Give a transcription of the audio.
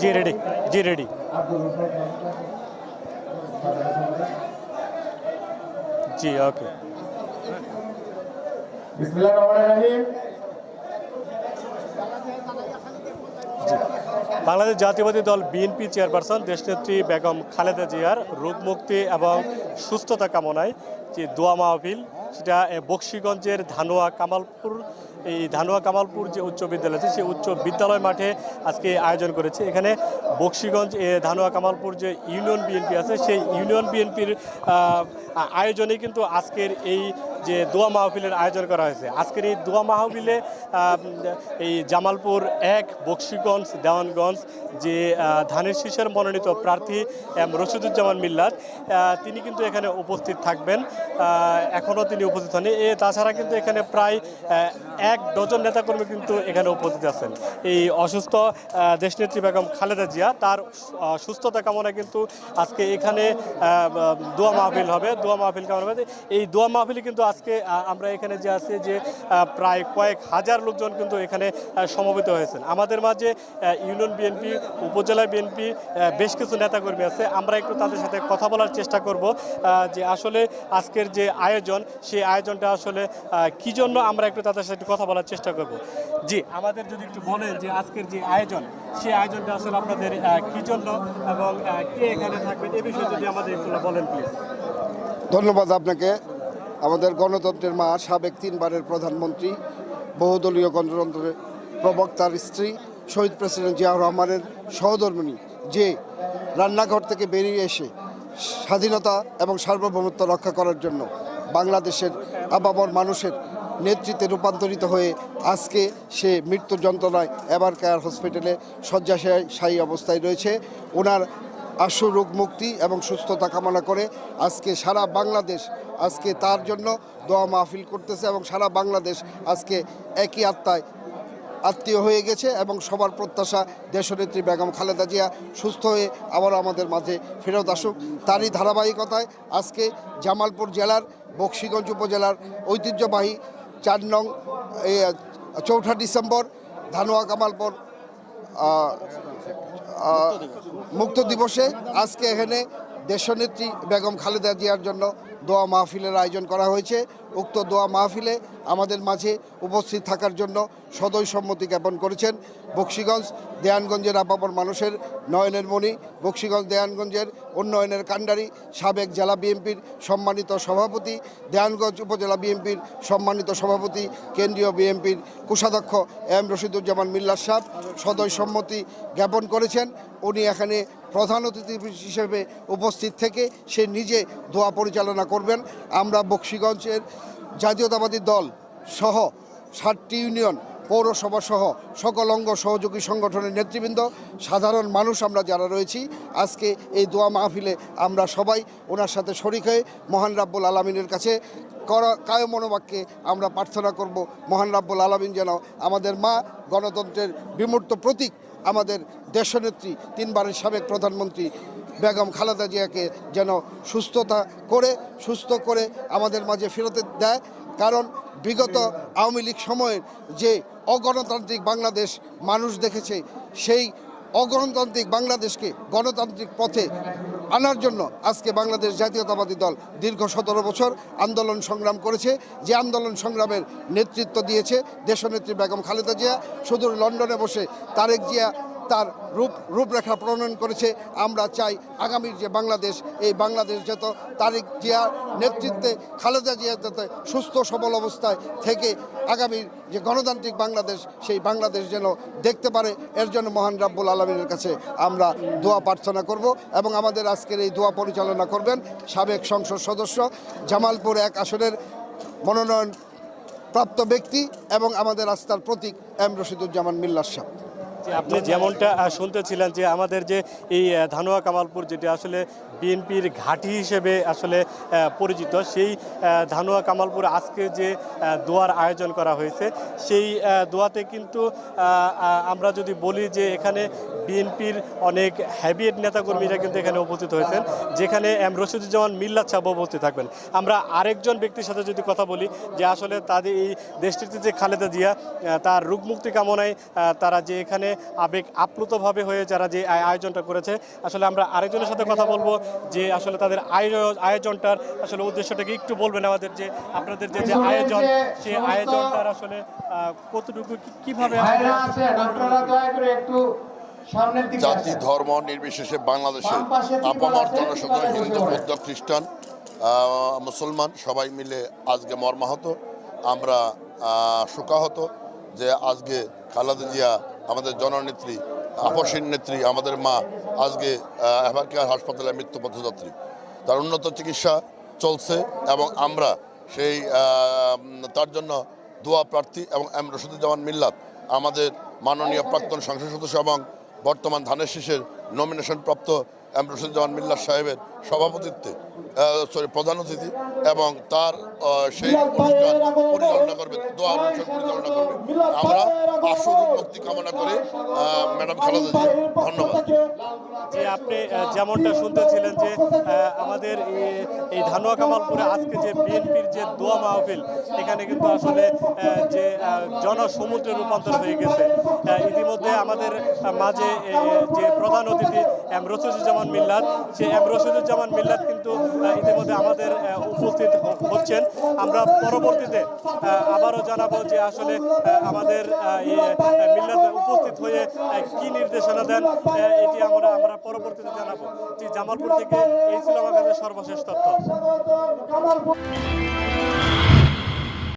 জি ready জি ready জি okay Bangladesh জাতীয়বাদী দল বিএনপি চেয়ারপারসন দেশনেত্রী বেগম খালেদা জিয়ার রোগমুক্তি এবং সুস্থতা কামনায় যে দোয়া মাহফিল সেটা বক্সিগঞ্জের ধানোয়া কামালপুর এই ধানোয়া কামালপুর যে উচ্চ বিদ্যালয় আছে, সেই উচ্চ বিদ্যালয় মাঠে আজকে আয়োজন করেছে। এখানে বক্সিগঞ্জ ধানোয়া কামালপুর যে ইউনিয়ন বিএনপি আছে, সেই ইউনিয়ন বিএনপির আয়োজনে কিন্তু আজকের এই যে দোয়া মাহফিলের আয়োজন করা হয়েছে। আজকের এই দোয়া মাহফিলে এই জামালপুর এক, বক্সিগঞ্জ, দেওয়ানগঞ্জ, যে ধানের শীষের মনোনীত প্রার্থী এম, রশিদুজ্জামান মিল্লাত তিনি কিন্তু এখানে উপস্থিত থাকবেন। এখনও তিনি উপস্থিত হননি। এ, তাছাড়া কিন্তু এখানে প্রায় এক ডজন নেতাকর্মী কিন্তু এখানে উপস্থিত আছেন। এই অসুস্থ দেশনেত্রী বেগম খালেদা জিয়া, তার সুস্থতা কামনায় কিন্তু আজকে এখানে দোয়া মাহফিল হবে। দোয়া মাহফিল কামনা হবে এই দোয়া মাহফিলে কিন্তু আজকে আমরা এখানে যে আছি যে প্রায় কয়েক হাজার লোকজন কিন্তু এখানে সমবেত হয়েছেন। আমাদের মাঝে ইউনিয়ন বিএনপি, উপজেলা বিএনপি বেশ কিছু নেতাকর্মী আছে। আমরা একটু তাদের সাথে কথা বলার চেষ্টা করব যে আসলে আজকের যে আয়োজন, সেই আয়োজনটা আসলে কি জন্য আমরা একটু তাদের সাথে কথা বলার চেষ্টা করব। জি, আমাদের যদি একটু বলেন যে আজকের যে আয়োজন, সেই আয়োজনটা আসলে আপনাদের কি জন্য এবং কে এখানে থাকবেন? এ বিষয়ে যদি আমাদের একটু বলেন, প্লিজ। ধন্যবাদ আপনাকে। আমাদের গণতন্ত্রের মা সাবেক তিনবারের প্রধানমন্ত্রী, বহুদলীয় গণতন্ত্রের প্রবক্তার স্ত্রী, শহীদ প্রেসিডেন্ট জিয়াউর রহমানের সহধর্মিনী, যে রান্নাঘর থেকে বেরিয়ে এসে স্বাধীনতা এবং সার্বভৌমত্ব রক্ষা করার জন্য বাংলাদেশের আবাবর মানুষের নেতৃত্বে রূপান্তরিত হয়ে আজকে সে মৃত্যুর যন্ত্রণায় এবার কেয়ার হসপিটালে শয্যাশায়ী অবস্থায় রয়েছে। ওনার আশু রোগ মুক্তি এবং সুস্থতা কামনা করে আজকে সারা বাংলাদেশ আজকে তার জন্য দোয়া মাহফিল করতেছে এবং সারা বাংলাদেশ আজকে একই আত্মায় আত্মীয় হয়ে গেছে এবং সবার প্রত্যাশা দেশনেত্রী বেগম খালেদা জিয়া সুস্থ হয়ে আবার আমাদের মাঝে ফেরত আসুক। তারই ধারাবাহিকতায় আজকে জামালপুর জেলার বক্সিগঞ্জ উপজেলার ঐতিহ্যবাহী চার নং চৌঠা ডিসেম্বর ধানোয়া কামালপুর মুক্ত দিবসে আজকে এখানে দেশনেত্রী বেগম খালেদা জিয়ার জন্য দোয়া মাহফিলের আয়োজন করা হয়েছে। উক্ত দোয়া মাহফিলে আমাদের মাঝে উপস্থিত থাকার জন্য সদয় সম্মতি জ্ঞাপন করেছেন বক্সিগঞ্জ দেয়ানগঞ্জের আপাপর মানুষের নয়নের মণি। বক্সিগঞ্জ দেয়ানগঞ্জের উন্নয়নের কাণ্ডারি সাবেক জেলা বিএনপির সম্মানিত সভাপতি, দেয়ানগঞ্জ উপজেলা বিএনপির সম্মানিত সভাপতি, কেন্দ্রীয় বিএনপির কোষাধ্যক্ষ এম রশিদুজ্জামান মিল্লার সাহ সদয় সম্মতি জ্ঞাপন করেছেন। উনি এখানে প্রধান অতিথি হিসেবে উপস্থিত থেকে সে নিজে দোয়া পরিচালনা করবেন। আমরা বক্সিগঞ্জের জাতীয়তাবাদী দল সহ ষাটটি ইউনিয়ন পৌরসভা সহ সকল অঙ্গ সহযোগী সংগঠনের নেতৃবৃন্দ, সাধারণ মানুষ আমরা যারা রয়েছি, আজকে এই দোয়া মাহফিলে আমরা সবাই ওনার সাথে শরিক হয়ে মহান রাব্বুল আলমিনের কাছে কায় মনোবাক্যে আমরা প্রার্থনা করব, মহান রাব্বুল আলমিন যেন আমাদের মা গণতন্ত্রের বিমূর্ত প্রতীক, আমাদের দেশনেত্রী, তিনবারের সাবেক প্রধানমন্ত্রী বেগম খালেদা জিয়াকে যেন সুস্থতা করে, সুস্থ করে আমাদের মাঝে ফেরত দেয়। কারণ বিগত আওয়ামী লীগ সময়ের যে অগণতান্ত্রিক বাংলাদেশ মানুষ দেখেছে, সেই অগণতান্ত্রিক বাংলাদেশকে গণতান্ত্রিক পথে আনার জন্য আজকে বাংলাদেশ জাতীয়তাবাদী দল দীর্ঘ সতেরো বছর আন্দোলন সংগ্রাম করেছে। যে আন্দোলন সংগ্রামের নেতৃত্ব দিয়েছে দেশনেত্রী বেগম খালেদা জিয়া, সুদূর লন্ডনে বসে তারেক জিয়া তার রূপ, রূপরেখা প্রণয়ন করেছে। আমরা চাই আগামীর যে বাংলাদেশ, এই বাংলাদেশ যত তারেক জিয়ার নেতৃত্বে, খালেদা জিয়া যাতে সুস্থ, সবল অবস্থায় থেকে আগামীর যে গণতান্ত্রিক বাংলাদেশ, সেই বাংলাদেশ যেন দেখতে পারে, এর জন্য মহান রাব্বুল আলমীর কাছে আমরা দোয়া প্রার্থনা করব এবং আমাদের আজকের এই দোয়া পরিচালনা করবেন সাবেক সংসদ সদস্য জামালপুর এক আসনের মনোনয়ন প্রাপ্ত ব্যক্তি এবং আমাদের আস্থার প্রতীক এম রশিদুজ্জামান মিল্লার সাহ যে আপনি যেমনটা শুনতেছিলেন যে আমাদের যে এই ধানোয়া কামালপুর যেটি আসলে বিএনপির ঘাঁটি হিসেবে আসলে পরিচিত, সেই ধানুয়া কামালপুরে আজকে যে দোয়ার আয়োজন করা হয়েছে, সেই দোয়াতে কিন্তু আমরা যদি বলি যে এখানে বিএনপির অনেক হ্যাবিয়েট নেতাকর্মীরা কিন্তু এখানে উপস্থিত হয়েছেন, যেখানে এম রশিদুজ্জামান মিল্লাত সাহেব উপস্থিত থাকবেন। আমরা আরেকজন ব্যক্তির সাথে যদি কথা বলি, যে আসলে তাদের এই দেশটিতে যে খালেদা জিয়া তার রোগমুক্তি কামনায় তারা যে এখানে আবেগ আপ্লুতভাবে হয়ে যারা যে আয়োজনটা করেছে। আসলে আমরা আরেকজনের সাথে কথা বলব যে আসলে তাদের আয়োজন আয়োজনটার আসলে উদ্দেশ্যটাকে একটু বলবেন আমাদের যে আপনাদের যে যে আয়োজন সেই আয়োজনটার আসলে কতটুকু কীভাবে একটু জাতি ধর্ম নির্বিশেষে বাংলাদেশে আপামর জনসাধারণ হিন্দু বৌদ্ধ খ্রিস্টান আহ, মুসলমান সবাই মিলে আজকে মর্মাহত। আমরা আহ, শোকাহত যে আজকে খালেদা জিয়া আমাদের জননেত্রী, আপসীন নেত্রী, আমাদের মা, আজকে এভার কেয়ার হাসপাতালে মৃত্যু পথযাত্রী। তার উন্নত চিকিৎসা চলছে এবং আমরা সেই তার জন্য দোয়া প্রার্থী এবং এম রশিদুজ্জামান মিল্লাত, আমাদের মাননীয় প্রাক্তন সংসদ সদস্য এবং বর্তমান ধানের শীষের নমিনেশন প্রাপ্ত এম রশিদুজ্জামান মিল্লাত সাহেবের সভাপতিত্বে সরি প্রধান অতিথি। এবং তার সেই অনুষ্ঠান পরিচালনা করবে দোয়া অনুষ্ঠান পরিচালনা করবে। আমরা আসুর মুক্তি কামনা করে ম্যাডাম খালেদা জি ধন্যবাদ। যে আপনি যেমনটা শুনতেছিলেন যে আমাদের এই- ধানুয়া কামালপুরে আজকে যে বিএনপির যে দোয়া মাহফিল এখানে কিন্তু আসলে আহ, যে জনসমুদ্রে রূপান্তর হয়ে গেছে। ইতিমধ্যে আমাদের মাঝে যে প্রধান অতিথি এম রশিদুজ্জামান মিল্লাত সে এম রশিদুজ্জামান মিল্লাত কিন্তু ইতিমধ্যে আমাদের আহ, উপস্থিত হচ্ছেন। আমরা পরবর্তীতে আবারও জানাব যে আসলে আমাদের মিল্লাত উপস্থিত হয়ে কি নির্দেশনা দেন এটি আমরা আমরা পরবর্তীতে জানাব। যে জামালপুর থেকে এই ছিল কাছে সর্বশেষ তথ্য।